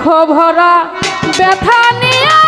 দুঃখ ভরা ব্যথা নিয়া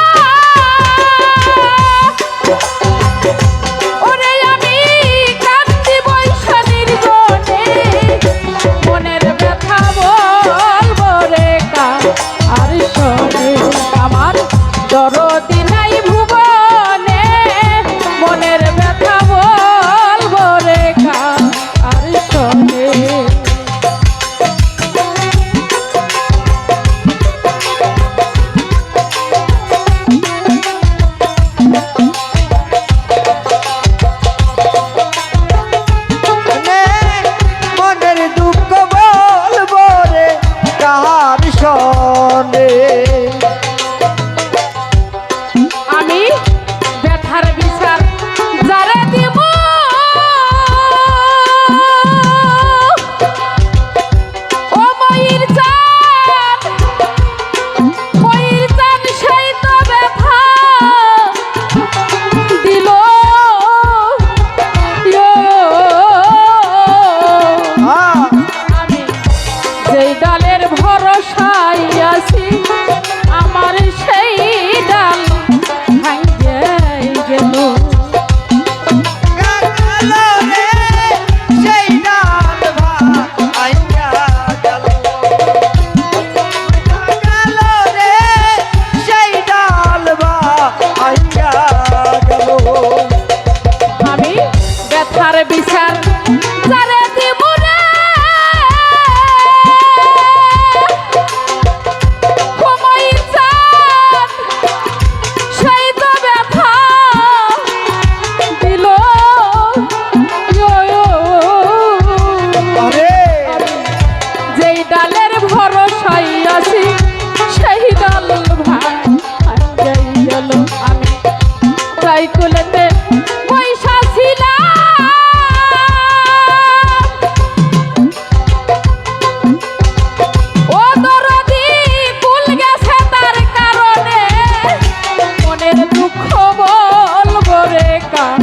দুঃখ বলব রে কান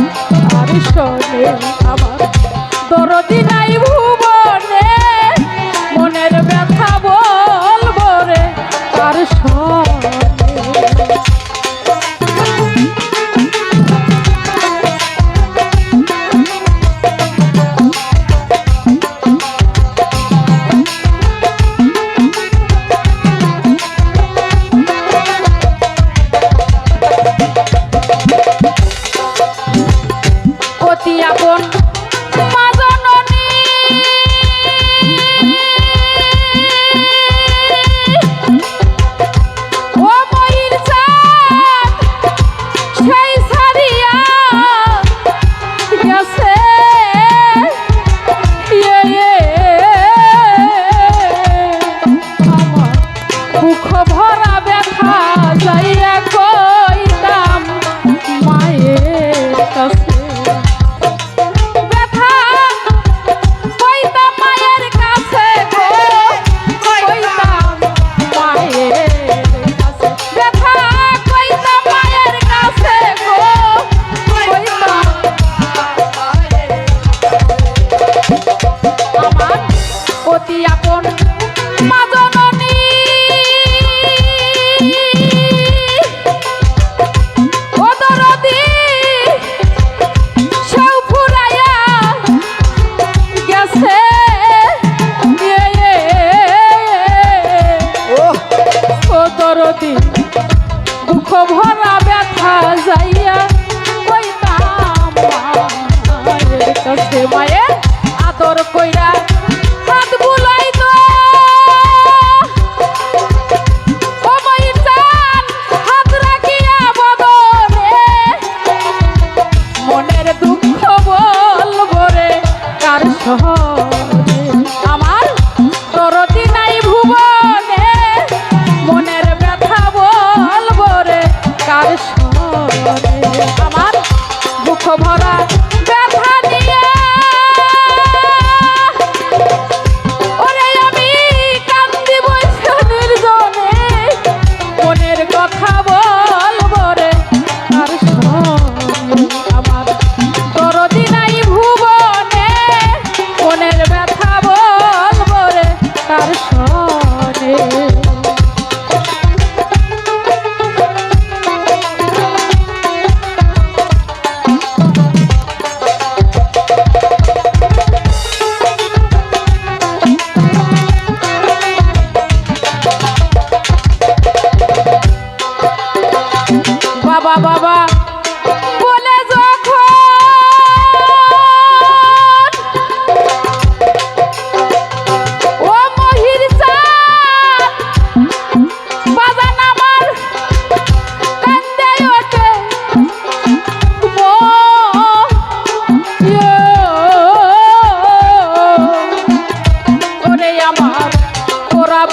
favor.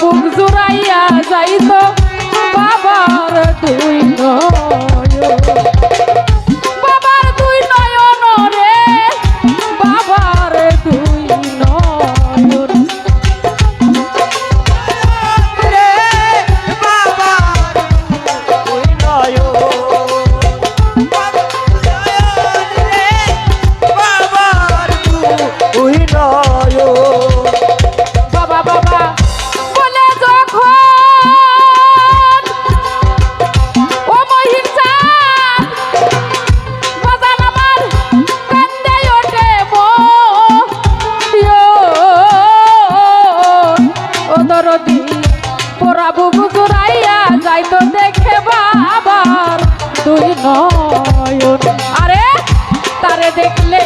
বুক জুড়াইয়া যাইত বাবার দুই দেখলে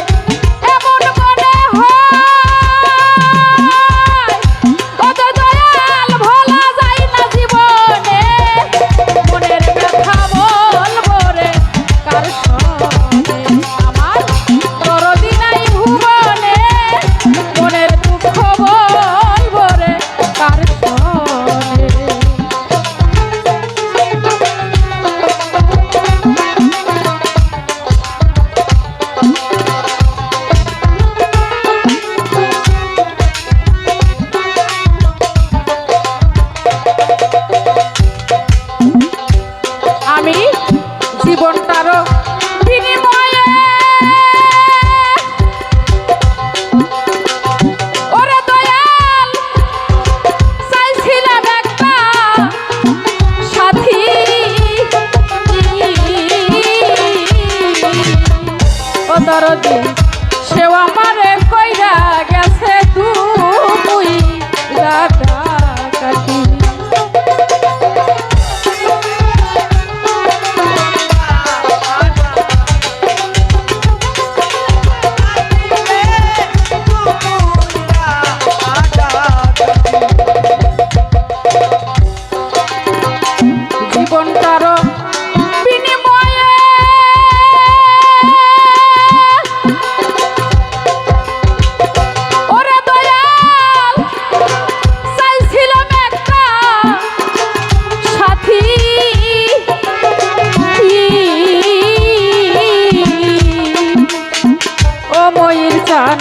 ময়ূর চান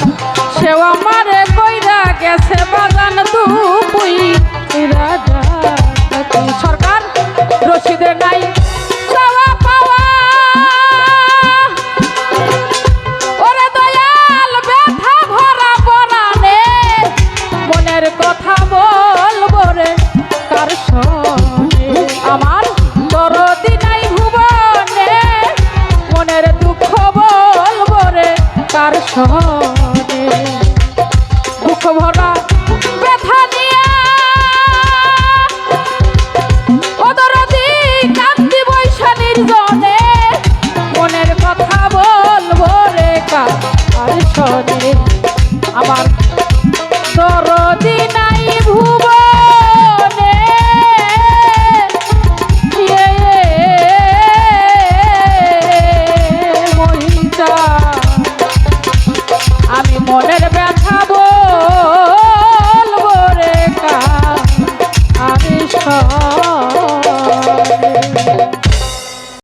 সেও আমারে কইরা গেছে বাগান তুই